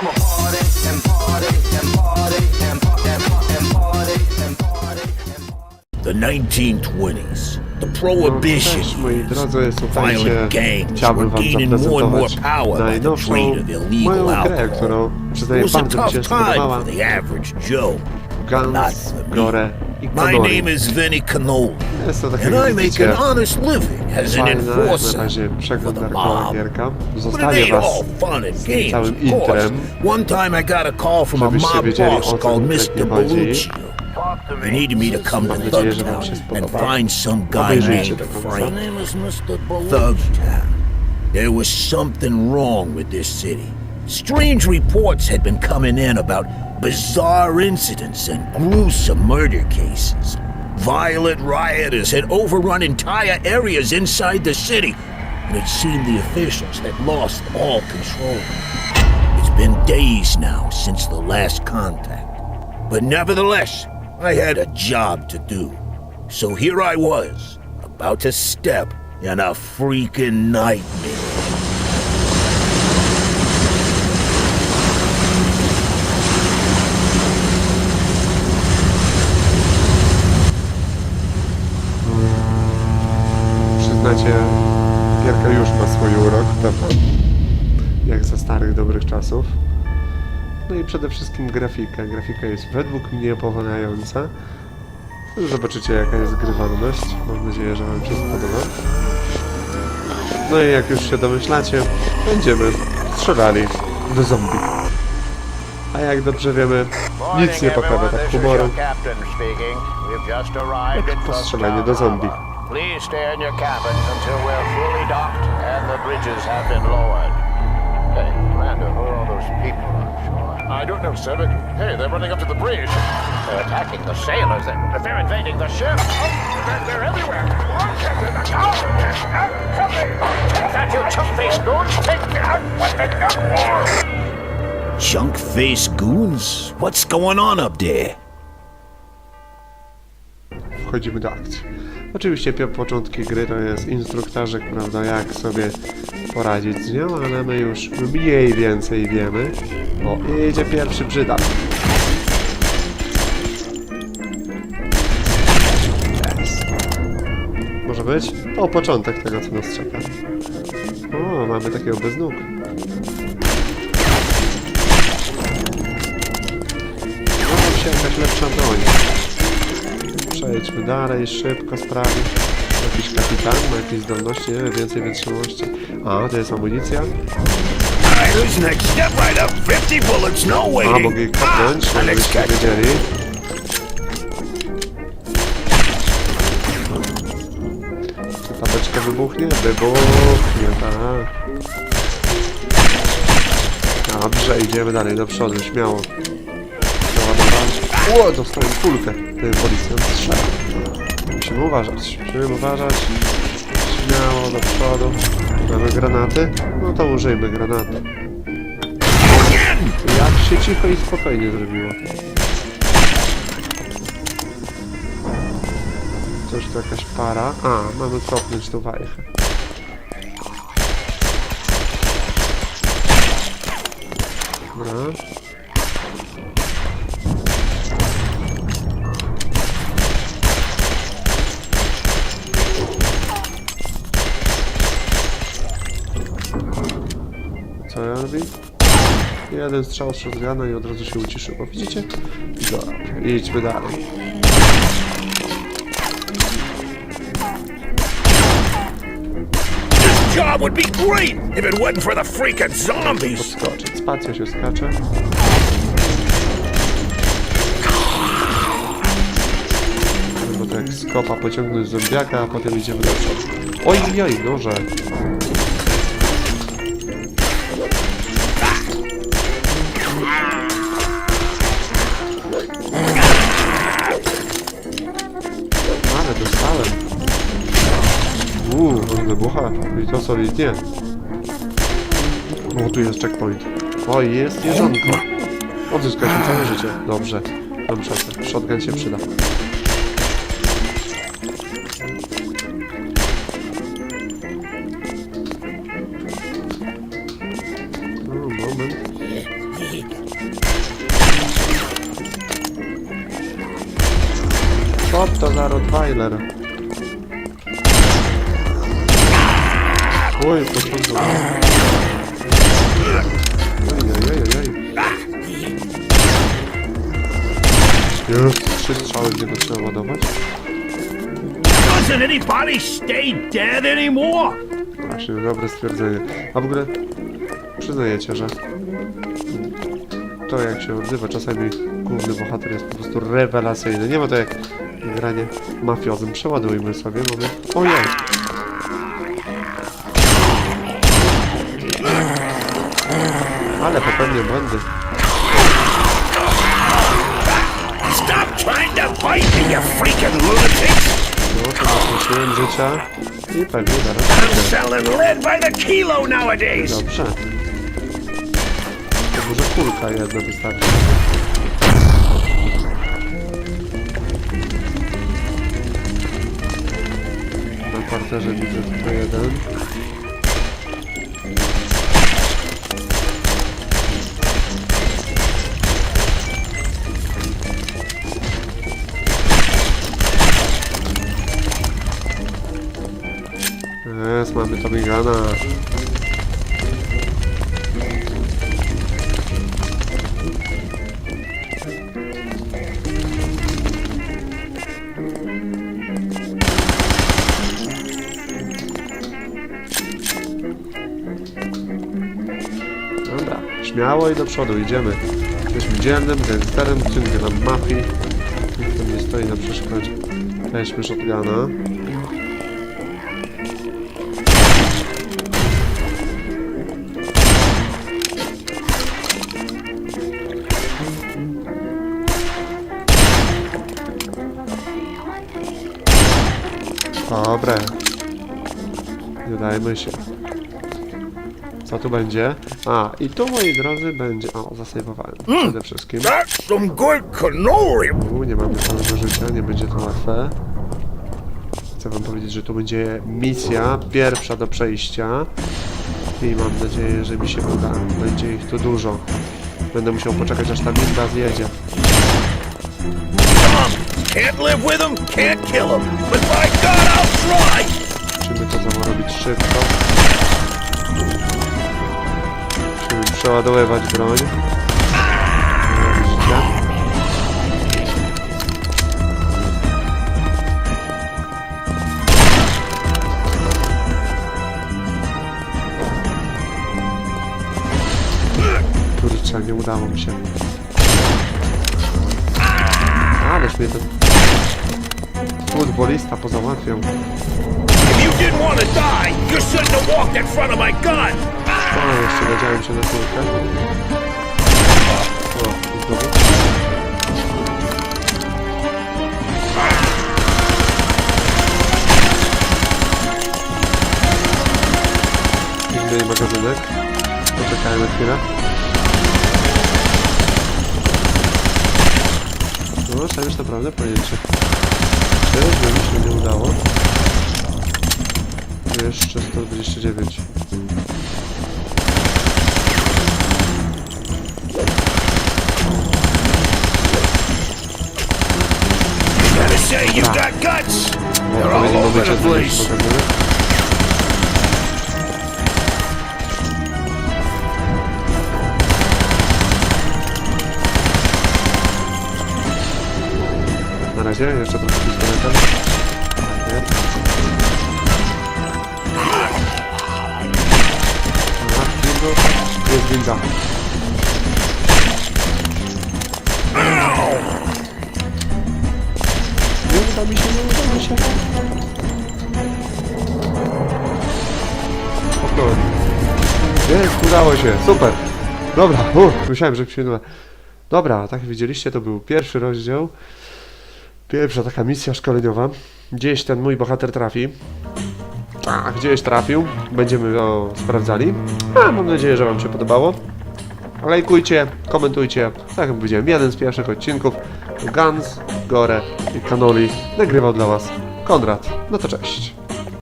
The 1920s. The Prohibition Cześć moi years. Violent gangs chciałbym were wam gaining more and more power by the najnowszą trade of illegal moją grę, alcohol. którą It przyznaję was a bardzo mi się tough time for the average Joe. Not Guns, for. Gore i My Konory. name is Vinny Cannoli, Jest to takie, and jak I make widzicie, an honest living as an fajna, jak na enforcer razie for przeglądarkowa the mob. gierka. But it Zostawię ain't was all fun and games, całym of course. intrem, One time I got a call from a żebyście mob wiedzieli, boss co called konkretnie Mr. chodzi. Bellucci. He needed me to come to Mam nadzieję, że Thugtown wam się and spodoba. find some guy Obejrzyjcie named do końca. Frank. Thugtown. There was something wrong with this city. Strange reports had been coming in about bizarre incidents and gruesome murder cases. Violent rioters had overrun entire areas inside the city, and it seemed the officials had lost all control. It's been days now since the last contact. But nevertheless, I had a job to do. So here I was, about to step in a freaking nightmare. Czasów. No i przede wszystkim grafika. Grafika jest według mnie powalająca. Zobaczycie jaka jest grywalność. Mam nadzieję, że Wam się spodoba. No i jak już się domyślacie, będziemy strzelali do zombie. A jak dobrze wiemy, nic nie poprawia tak humoru. Jak postrzelanie do zombie. Please stay in your cabins until we're fully docked and the bridges have been lowered. Hey, Commander, those people on shore? I don't know, sir, but hey, they're running up to the bridge. They're attacking the sailors. They're, they're invading the ship. Oh, they're, they're everywhere. Look at the tower. Take that, you chump-faced goons. Take that. What the Junk face goons? What's going on up there? wchodzimy do akcji. Oczywiście początki gry to jest instruktażek, prawda, jak sobie poradzić z nią, ale my już mniej więcej wiemy. O, idzie pierwszy brzydak. Yes. Może być? O, początek tego, co nas czeka. O, mamy takiego bez nóg. No, się jakaś lepsza broń. Przejdźmy dalej, szybko sprawy. Jakiś kapitan ma jakieś zdolności, nie wiem, więcej wytrzymałości. A, to jest amunicja. Step right up. 50 bullets, no A, waiting. mogę ich kopnąć, żebyście wiedzieli. Czy ta beczka wybuchnie? Wybuchnie, tak. Dobrze, idziemy dalej do przodu, śmiało. Przeładować. O, dostałem kulkę. Ten policjant. Musimy uważać, musimy uważać. Śmiało do przodu. Mamy granaty? No to użyjmy granatu. Jak się cicho i spokojnie zrobiło. Coś tu jakaś para. A, mamy kopnąć tą wajchę. Dobra. Robi? Jeden strzał z shotguna i od razu się uciszyło. Widzicie? Dobra, idźmy dalej. Job would be great if it wasn't for the freaking zombies. Podskoczyć. Spacja się skacze. Bo to jak z kopa pociągnąć zombiaka, a potem idziemy do przodu. Oj, oj, noże. Uuu, wybucha. I to solidnie. O, tu jest checkpoint. O, jest jeżonko. Odzyskaliśmy całe życie. Dobrze. Dobrze, shotgun się przyda. Co to za Rottweiler. Oj, początek. Już trzy strzały w niego trzeba ładować. Doesn't anybody stay dead anymore? Właśnie, dobre stwierdzenie. A w ogóle przyznajecie, że to jak się odzywa, czasami główny bohater jest po prostu rewelacyjny. Nie ma to jak granie mafiozem. Przeładujmy sobie, mamy... Ojej! Popełnię błędy. Stop trying to fight me, you freaking lunatics! No, to nakręciłem życia i pewnie zaraz I'm będę. selling lead by the kilo nowadays! Dobrze. To może kulka jedna wystarczy. Na parterze widzę tylko jeden. Tomigana. Dobra, śmiało i do przodu, idziemy. Jesteśmy dzielnym gangsterem, ciągnie nam mafii. Nikt nie stoi na przeszkodzie. Weźmy shotguna. Dobre. Nie dajmy się. Co tu będzie? A, i tu, moi drodzy, będzie... O, zasejwowałem. Przede wszystkim. U, nie mamy całego życia, nie będzie to łatwe. Chcę wam powiedzieć, że tu będzie misja pierwsza do przejścia. I mam nadzieję, że mi się uda. Będzie ich tu dużo. Będę musiał poczekać, aż ta winda zjedzie. Can't live with them, can't kill them, but by God, I'll try! Musimy to samo robić szybko. Musimy przeładowywać broń. Kurczę, nie udało mi się. Mnie ten futbolista pozałatwiał. O, jeszcze nadziałem się na kulkę. O, i znowu. Inny magazynek. Poczekajmy chwilę. Trzeba już naprawdę że Czyżby mi się nie udało? Jeszcze 129. Gotta say, you got guts! They're all over the place. Razie jeszcze trochę pistoletem. Tak jest. Chwilę jest winda. Nie uda mi się, nie uda mi się. Jest, udało się, super. Dobra, uff, myślałem, że się uda. Dobra, tak jak widzieliście, to był pierwszy rozdział. Pierwsza taka misja szkoleniowa. Gdzieś ten mój bohater trafi. A, gdzieś trafił. Będziemy to sprawdzali. A, mam nadzieję, że Wam się podobało. Lajkujcie, komentujcie. Tak jak powiedziałem, jeden z pierwszych odcinków. Guns, Gore i Kanoli nagrywał dla Was Konrad. No to cześć.